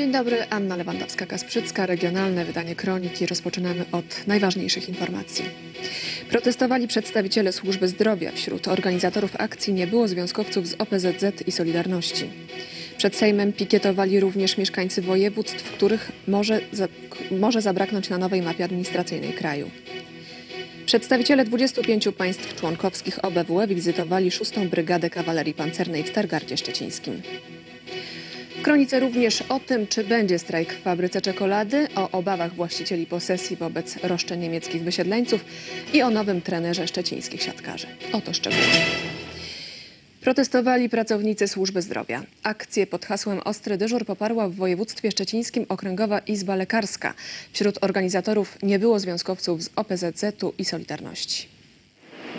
Dzień dobry, Anna Lewandowska-Kasprzycka, regionalne wydanie Kroniki. Rozpoczynamy od najważniejszych informacji. Protestowali przedstawiciele służby zdrowia. Wśród organizatorów akcji nie było związkowców z OPZZ i Solidarności. Przed Sejmem pikietowali również mieszkańcy województw, których może, za, może zabraknąć na nowej mapie administracyjnej kraju. Przedstawiciele 25 państw członkowskich OBWE wizytowali 6. Brygadę Kawalerii Pancernej w Stargardzie Szczecińskim. Kronice również o tym, czy będzie strajk w fabryce czekolady, o obawach właścicieli posesji wobec roszczeń niemieckich wysiedleńców i o nowym trenerze szczecińskich siatkarzy. Oto szczegóły. Protestowali pracownicy służby zdrowia. Akcję pod hasłem Ostry dyżur poparła w województwie szczecińskim Okręgowa Izba Lekarska. Wśród organizatorów nie było związkowców z OPZZ-u i Solidarności.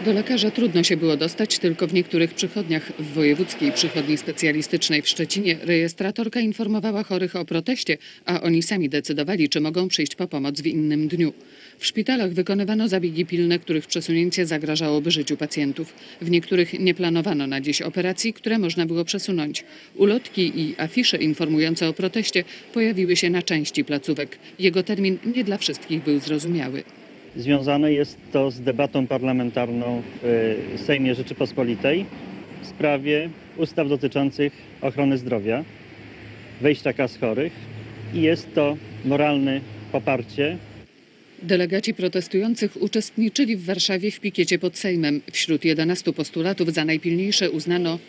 Do lekarza trudno się było dostać tylko w niektórych przychodniach. W Wojewódzkiej Przychodni Specjalistycznej w Szczecinie rejestratorka informowała chorych o proteście, a oni sami decydowali, czy mogą przyjść po pomoc w innym dniu. W szpitalach wykonywano zabiegi pilne, których przesunięcie zagrażałoby życiu pacjentów. W niektórych nie planowano na dziś operacji, które można było przesunąć. Ulotki i afisze informujące o proteście pojawiły się na części placówek. Jego termin nie dla wszystkich był zrozumiały. Związane jest to z debatą parlamentarną w Sejmie Rzeczypospolitej w sprawie ustaw dotyczących ochrony zdrowia, wejścia kas chorych i jest to moralne poparcie Delegaci protestujących uczestniczyli w Warszawie w pikiecie pod Sejmem. Wśród 11 postulatów za najpilniejsze uznano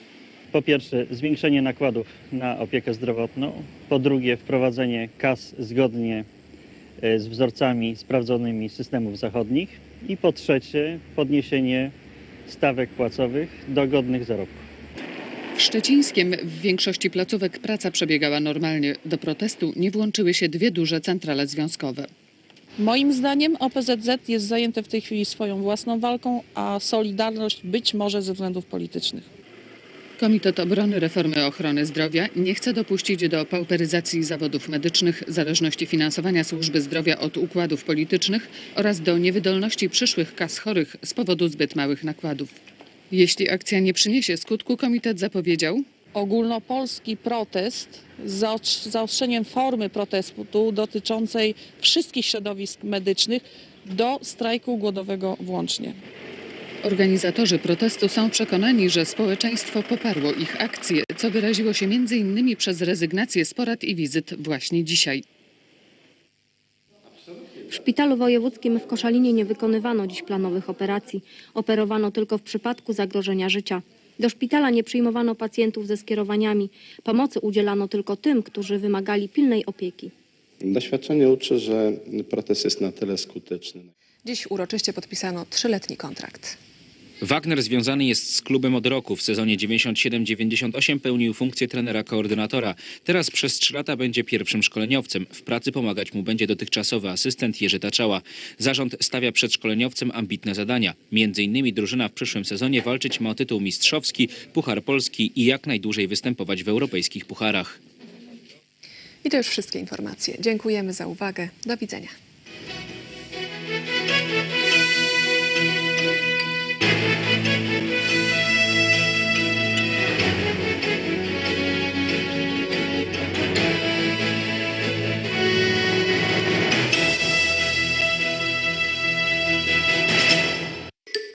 po pierwsze zwiększenie nakładów na opiekę zdrowotną, po drugie wprowadzenie kas zgodnie e, z wzorcami sprawdzonymi systemów zachodnich i po trzecie podniesienie stawek płacowych do godnych zarobków. W Szczecińskiem w większości placówek praca przebiegała normalnie. Do protestu nie włączyły się dwie duże centrale związkowe. Moim zdaniem OPZZ jest zajęte w tej chwili swoją własną walką, a Solidarność być może ze względów politycznych. Komitet Obrony Reformy Ochrony Zdrowia nie chce dopuścić do pauperyzacji zawodów medycznych, zależności finansowania służby zdrowia od układów politycznych oraz do niewydolności przyszłych kas chorych z powodu zbyt małych nakładów. Jeśli akcja nie przyniesie skutku, komitet zapowiedział, Ogólnopolski protest z zaostrz- zaostrzeniem formy protestu dotyczącej wszystkich środowisk medycznych do strajku głodowego włącznie. Organizatorzy protestu są przekonani, że społeczeństwo poparło ich akcję, co wyraziło się m.in. przez rezygnację z porad i wizyt właśnie dzisiaj. W szpitalu wojewódzkim w Koszalinie nie wykonywano dziś planowych operacji. Operowano tylko w przypadku zagrożenia życia. Do szpitala nie przyjmowano pacjentów ze skierowaniami. Pomocy udzielano tylko tym, którzy wymagali pilnej opieki. Doświadczenie uczy, że protest jest na tyle skuteczny. Dziś uroczyście podpisano trzyletni kontrakt. Wagner związany jest z klubem od roku. W sezonie 97-98 pełnił funkcję trenera koordynatora. Teraz przez trzy lata będzie pierwszym szkoleniowcem. W pracy pomagać mu będzie dotychczasowy asystent Jerzy Taczała. Zarząd stawia przed szkoleniowcem ambitne zadania. Między innymi drużyna w przyszłym sezonie walczyć ma o tytuł mistrzowski, Puchar Polski i jak najdłużej występować w europejskich pucharach. I to już wszystkie informacje. Dziękujemy za uwagę. Do widzenia.